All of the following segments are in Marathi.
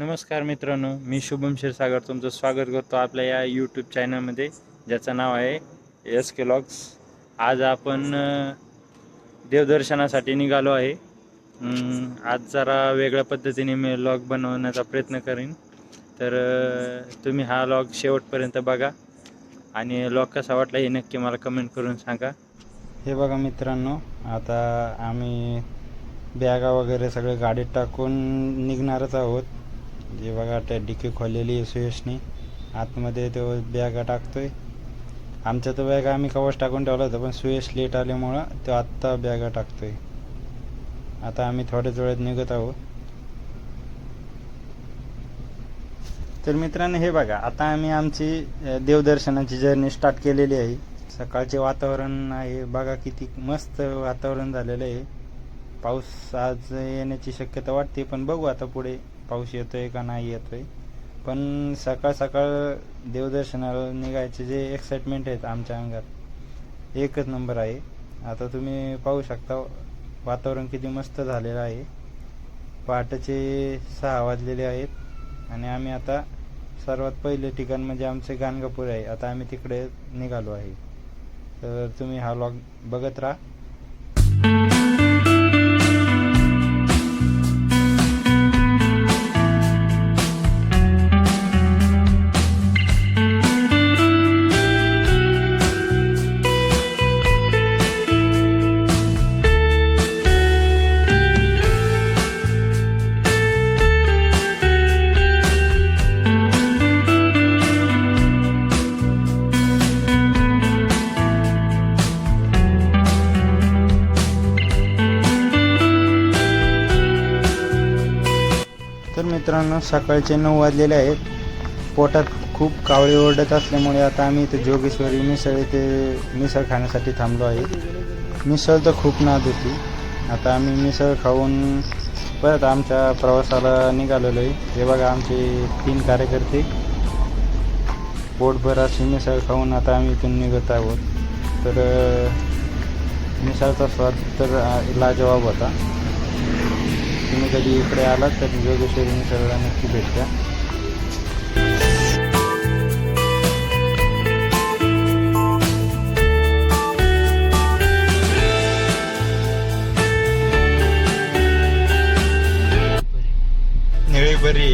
नमस्कार मित्रांनो मी शुभम क्षीरसागर तुमचं स्वागत करतो आपल्या या यूट्यूब चॅनलमध्ये ज्याचं नाव आहे एस के लॉग्स आज आपण देवदर्शनासाठी निघालो आहे. आज जरा वेगळ्या पद्धतीने मी लॉग बनवण्याचा प्रयत्न करीन. तर तुम्ही हा लॉग शेवटपर्यंत बघा आणि लॉग कसा वाटला हे नक्की मला कमेंट करून सांगा. हे बघा मित्रांनो आता आम्ही बॅगा वगैरे सगळे गाडीत टाकून निघणारच आहोत. जे बघा त्या डिकी खोललेली आहे सुयशने. आतमध्ये तो बॅगा टाकतोय. आमच्या तर बॅगा आम्ही कवच टाकून ठेवला होता पण सुयश लेट आल्यामुळं तो आत्ता बॅगा टाकतोय. आता आम्ही थोड्याच वेळात निघत आहोत. तर मित्रांनो हे बघा आता आम्ही आमची देवदर्शनाची जर्नी स्टार्ट केलेली आहे. सकाळचे वातावरण आहे बघा किती मस्त वातावरण झालेलं आहे. पाऊस आज येण्याची शक्यता वाटते पण बघू आता पुढे. पाऊस येतोय का नाही येतोय. पण सकाळ सकाळ देवदर्शनाला निघायचे जे एक्साइटमेंट आहेत आमच्या अंगात एकच नंबर आहे. आता तुम्ही पाहू शकता वातावरण किती मस्त झालेलं आहे. पहाटेचे सहा वाजलेले आहेत आणि आम्ही आता सर्वात पहिले ठिकाण म्हणजे आमचे गाणगापूर आहे. आता आम्ही तिकडे निघालो आहे. तर तुम्ही हा लॉग बघत राहा. मित्रांनो सकाळचे नऊ वाजलेले आहेत. पोटात खूप कावळे ओरडत असल्यामुळे आता आम्ही इथे जोगेश्वरी मिसळ इथे मिसळ खाण्यासाठी थांबलो आहे. मिसळ तर खूप नाद होती. आता आम्ही मिसळ खाऊन परत आमच्या प्रवासाला निघालेलो आहे. हे बघा आमचे तीन कार्यकर्ते पोटभर अशी मिसळ खाऊन आता आम्ही इथून निघत आहोत. तर मिसळचा स्वाद तर लाजवाब होता. तुम्ही कधी इकडे आलात तर जोगेश्वरी मिसळला नक्की भेट द्या. निळी बरी.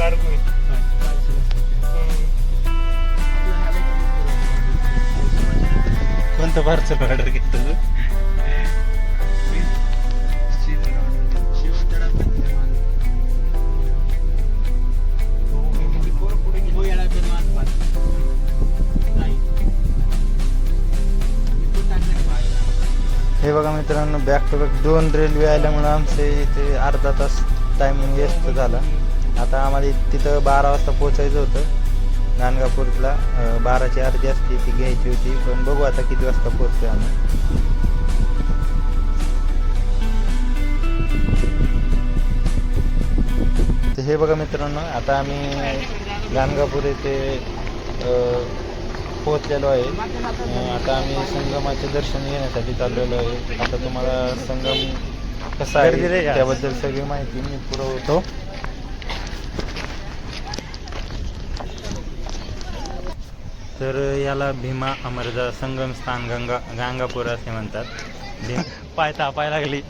आहे कोणतं पार्सल ऑर्डर घेतलं तू? हे बघा मित्रांनो बॅक टू बॅक दोन रेल्वे आल्यामुळं आमचे इथे अर्धा तास टाइम वेस्ट झाला. आता आम्हाला तिथं बारा वाजता पोचायचं होतं. गाणगापूरला अं, बाराची अर्धी असती ती घ्यायची होती. पण बघू आता किती वाजता पोचतोय आम्ही. तर हे बघा मित्रांनो आता आम्ही गाणगापूर येथे पोहोचलेलो आहे. आता आम्ही संगमाचे दर्शन घेण्यासाठी चाललेलो आहे. आता तुम्हाला संगम कसा आहे? त्याबद्दल सगळी माहिती मी पुरवतो. तर याला भीमा अमरजा संगम स्थान गंगा गांगापूर असे म्हणतात. भीम पाय तापाय लागली.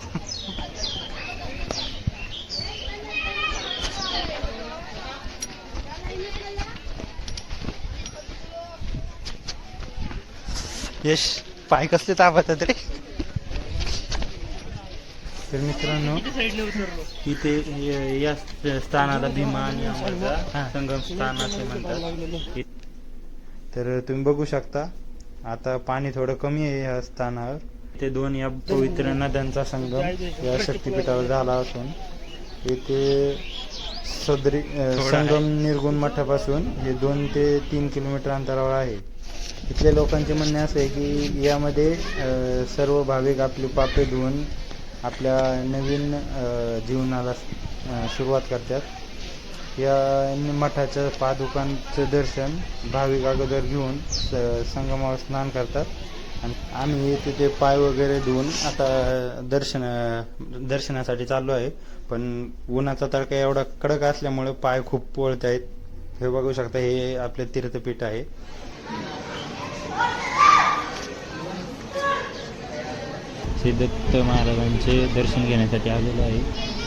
यश पाय कसले तापतात रे? तर मित्रांनो इथे य- या स्थानाला भीमा आणि अमरजा संगम स्थान असे म्हणतात. तर तुम्ही बघू शकता. आता पाणी थोडं कमी आहे या स्थानावर. ते दोन या पवित्र नद्यांचा संगम या शक्तिपीठावर झाला असून इथे सदरी संगम निर्गुण मठापासून हे दोन ते तीन किलोमीटर अंतरावर आहे. इथल्या लोकांचे म्हणणे असं आहे की यामध्ये सर्व भाविक आपली पापे धुवून आपल्या नवीन जीवनाला सुरुवात करतात. या मठाच्या पादुकांचं दर्शन भाविक अगोदर घेऊन स- संगमावर स्नान करतात. आणि आम्ही तिथे पाय वगैरे धुवून आता दर्शन दर्शनासाठी चाललो आहे. पण उन्हाचा तडका एवढा कडक असल्यामुळे पाय खूप पोळत आहेत. हे बघू शकता हे आपले तीर्थपीठ आहे. श्री दत्त महाराजांचे दर्शन घेण्यासाठी आलेलो आहे.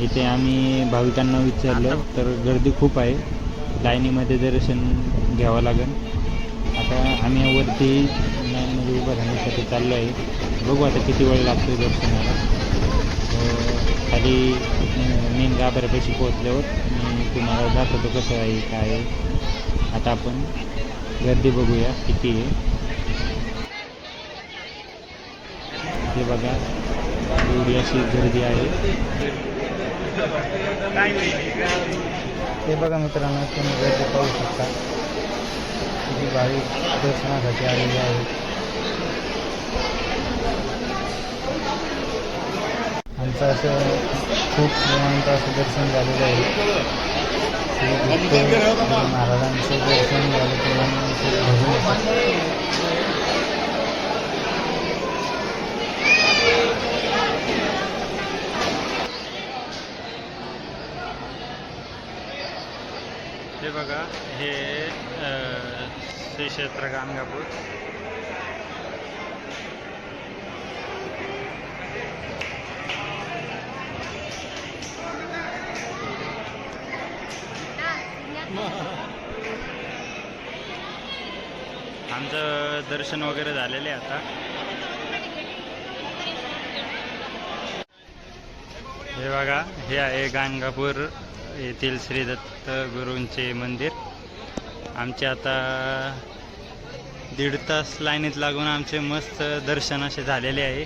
इथे आम्ही भाविकांना विचारलं तर गर्दी खूप आहे. लाईनीमध्ये दर्शन घ्यावं लागेल. आता आम्ही वरती लाईनमध्ये उभं राहण्यासाठी चाललो आहे. बघू आता किती वेळ लागतो दर्शनाला. खाली मेन गाभाऱ्यापाशी पोहोचल्यावर मी तुम्हाला दाखवतो कसं आहे काय आहे. आता आपण गर्दी बघूया किती आहे. हे बघा एवढी अशी गर्दी आहे. हे बघा मित्रांनो तुम्ही गर्दी पाहू शकता. जी भाविक दर्शनासाठी आलेली आहे. आमचं असं खूप निवांत असं दर्शन झालेलं आहे. श्री महाराजांचं दर्शन झालं तेव्हा भरून बघा हे श्री क्षेत्र गाणगापूर. आमचं दर्शन वगैरे झालेलं आहे आता. हे बघा हे आहे गाणगापूर. येथील श्री दत्त गुरूंचे मंदिर. आमचे आता दीड तास लाईनीत लागून आमचे मस्त दर्शन असे झालेले आहे.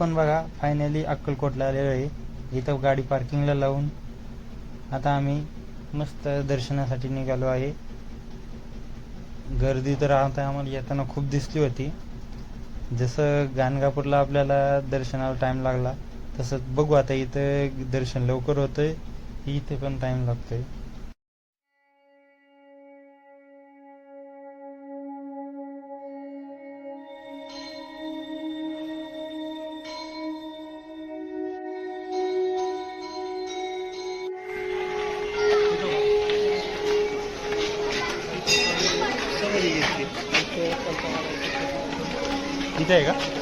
पण बघा फायनली अक्कलकोटला आलेलो आहे. इथं गाडी पार्किंगला लावून आता आम्ही मस्त दर्शनासाठी निघालो आहे. गर्दी तर आता आम्हाला येताना खूप दिसली होती. जसं गाणगापूरला आपल्याला दर्शनाला टाईम लागला तसंच बघू आता इथं दर्शन लवकर होतंय इथे पण टाईम लागतोय. इथे आहे का?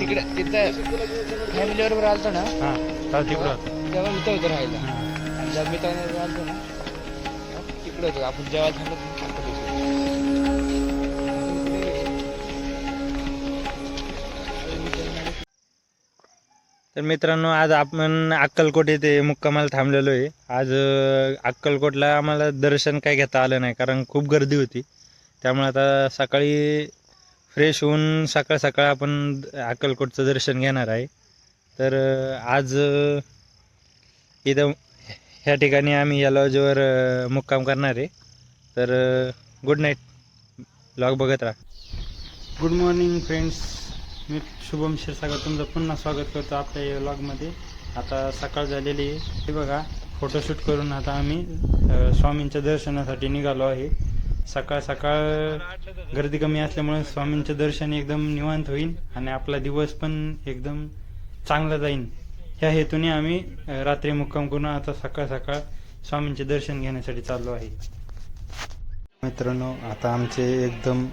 तिकडे तिथं ना तर तिकडं. राहायला. जेव्हा ना तिकडे होतो. आपण जेव्हा तर मित्रांनो आज आपण अक्कलकोट येथे मुक्कामाला थांबलेलो आहे. आज अक्कलकोटला आम्हाला दर्शन काय घेता आलं नाही कारण खूप गर्दी होती. त्यामुळे आता सकाळी फ्रेश होऊन सकाळ सकाळ आपण अक्कलकोटचं दर्शन घेणार आहे. तर आज इथं ह्या ठिकाणी आम्ही या लॉजवर मुक्काम करणार आहे. तर गुड नाईट लॉग बघत राहा. गुड मॉर्निंग फ्रेंड्स मी शुभम क्षीरसागर तुमचं पुन्हा स्वागत करतो आपल्या या व्लॉगमध्ये आता सकाळ झालेली आहे. हे बघा फोटोशूट करून आता आम्ही स्वामींच्या दर्शनासाठी निघालो आहे. सकाळ सकाळ गर्दी कमी असल्यामुळे स्वामींचं दर्शन एकदम निवांत होईल आणि आपला दिवस पण एकदम चांगला जाईल ह्या हेतूने आम्ही रात्री मुक्काम करून आता सकाळ सकाळ स्वामींचे दर्शन घेण्यासाठी चाललो आहे. मित्रांनो आता आमचे एकदम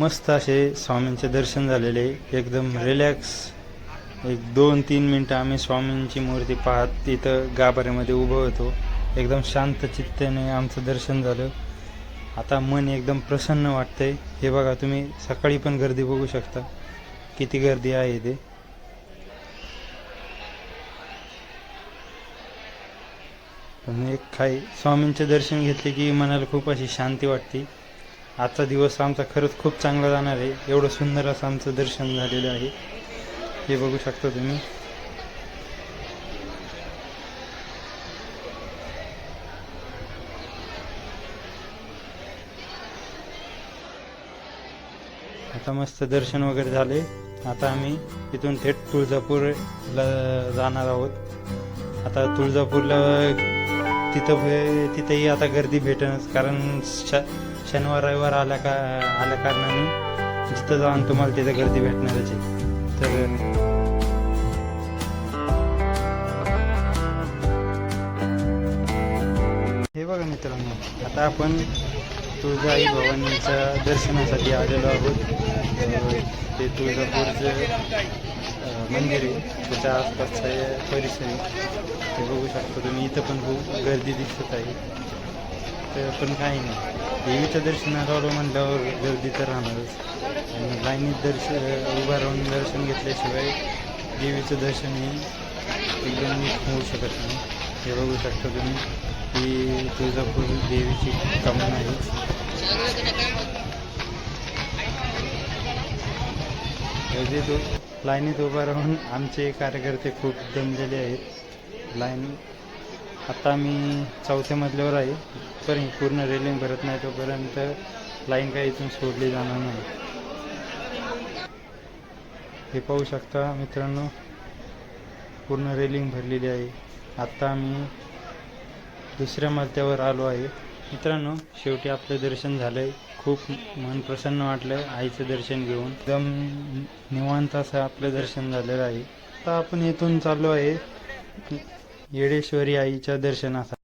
मस्त असे स्वामींचे दर्शन झालेले. एकदम रिलॅक्स एक दोन तीन मिनटं आम्ही स्वामींची मूर्ती पाहत तिथं गाभाऱ्यामध्ये उभं होतो. एकदम शांत चित्तेने आमचं दर्शन झालं. आता मन एकदम प्रसन्न वाटतंय. हे बघा तुम्ही सकाळी पण गर्दी बघू शकता. किती गर्दी आहे ते. एक काही स्वामींचे दर्शन घेतले की मनाला खूप अशी शांती वाटते. आजचा दिवस आमचा खरंच खूप चांगला जाणार आहे. एवढं सुंदर असं आमचं दर्शन झालेलं आहे. हे बघू शकता तुम्ही. आता मस्त दर्शन वगैरे झाले. आता आम्ही इथून थेट तुळजापूरला जाणार आहोत. आता तुळजापूरला तिथं भे- तिथेही आता गर्दी भेटणच कारण श शनिवार रविवार आल्या का आल्या कारणाने जिथं जाऊन तुम्हाला तिथं गर्दी भेटणारच आहे. तर हे बघा मित्रांनो आता आपण तुळजाई भवानीच्या दर्शनासाठी आलेलो आहोत. ते तुळजापूरचं मंदिर आहे. त्याच्या आसपासचा परिसर आहे. ते बघू शकता तुम्ही. इथं पण खूप गर्दी दिसत आहे. तर पण काही नाही. देवीचं दर्शनाला आलो म्हटल्यावर गर्दी तर राहणारच. आणि लाईनीत दर्शन उभा राहून दर्शन घेतल्याशिवाय देवीचं दर्शन हे एकदम नीट होऊ शकत नाही. हे बघू शकता तुम्ही. ही तुळजापूर देवीची कमान आहे. गर्दीत लाईनीत उभा राहून आमचे कार्यकर्ते खूप दमलेले आहेत. लाईन आता मी चौथ्या मजल्यावर आहे. पण पूर्ण रेलिंग भरत नाही तोपर्यंत लाईन काही इथून सोडली जाणार नाही. हे पाहू शकता मित्रांनो पूर्ण रेलिंग भरलेली आहे. आत्ता मी दुसऱ्या मजल्यावर आलो आहे. मित्रांनो शेवटी आपलं दर्शन झालंय. खूप मन प्रसन्न वाटलं आईचं दर्शन घेऊन. एकदम निवांत असं आपलं दर्शन झालेलं आहे. आता आपण इथून चाललो आहे येडेश्वरी आईच्या दर्शनासाठी.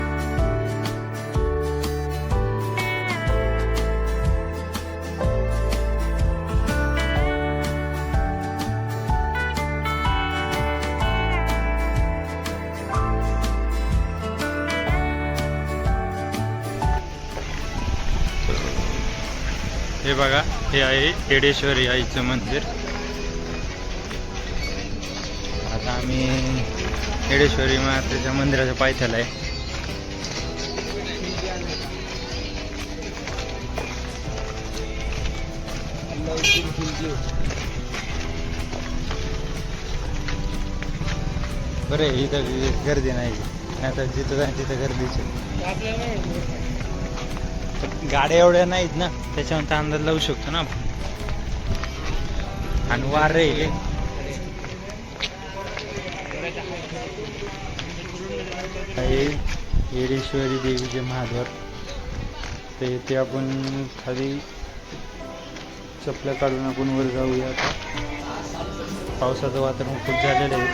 बघा हे आहे येडेश्वरी आईचं मंदिर. आता आम्ही येडेश्वरी मातेच्या मंदिराच्या पायथ्याला आहे. बरं आहे, इथं गर्दी नाही. आता जिथं जाय तिथं गर्दीची गाड्या एवढ्या नाहीत ना त्याच्यानंतर अंदाज लावू शकतो ना आपण. आणि वार रे येडेश्वरी देवीचे महाद्वार. ते ते आपण खाली चपल्या काढून आपण वर जाऊया आता. पावसाचं वातावरण खूप झालेलं आहे.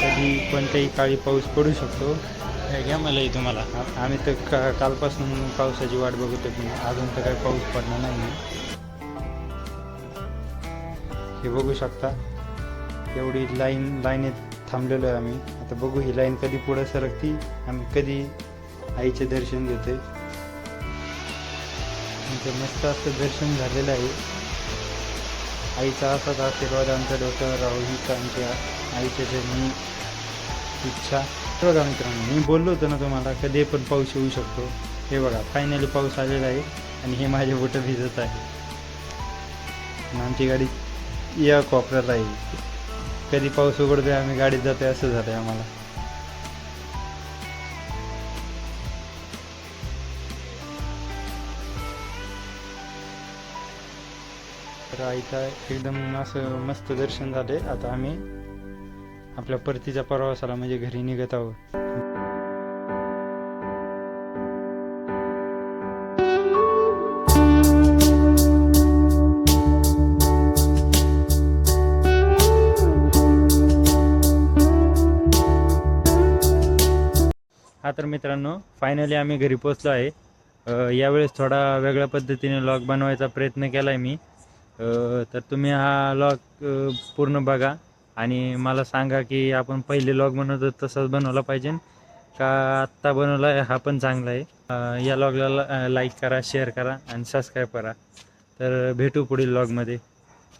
कधी कोणत्याही काळी पाऊस पडू शकतो. हे घ्या मला ही तुम्हाला आम्ही तर का कालपासून पावसाची वाट बघतोय पण अजून तर काही पाऊस पडणार नाही. हे बघू शकता. एवढी लाईन लाईनीत थांबलेलो आहे आम्ही. आता बघू ही लाईन कधी पुढे सरकती आम्ही कधी आईचे दर्शन घेते आमचं मस्त असं दर्शन झालेलं आहे. आईचा असाच आशीर्वाद आमच्या डोक्यावर राहू हीच आमच्या आईच्या चरणी इच्छा. बघा मित्रांनो. मी बोललो होतो ना तुम्हाला कधी पण पाऊस येऊ शकतो. हे बघा फायनली पाऊस आलेला आहे आणि हे माझे बोटं भिजत आहे. आमची गाडी या कोपऱ्यात आहे. कधी पाऊस उघडतोय आम्ही गाडीत जातोय असं झालंय आम्हाला. तर आईचा एकदम असं मस्त दर्शन झाले आता आम्ही आपल्या परतीच्या प्रवासाला म्हणजे घरी निघत आहोत. हा तर मित्रांनो फायनली आम्ही घरी पोचलो आहे. यावेळेस थोडा वेगळ्या पद्धतीने लॉग बनवायचा प्रयत्न केला आहे मी तर तुम्ही हा लॉग पूर्ण बघा. आणि मला सांगा की आपण पहिले लॉग बनवतो तसंच बनवला पाहिजे. का आत्ता बनवला हा पण चांगला आहे. या लॉगला लाईक करा शेअर करा आणि सबस्क्राईब करा. तर भेटू पुढील लॉगमध्ये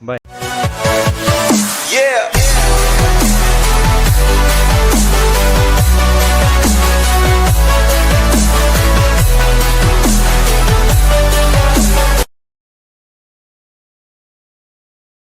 बाय Yeah.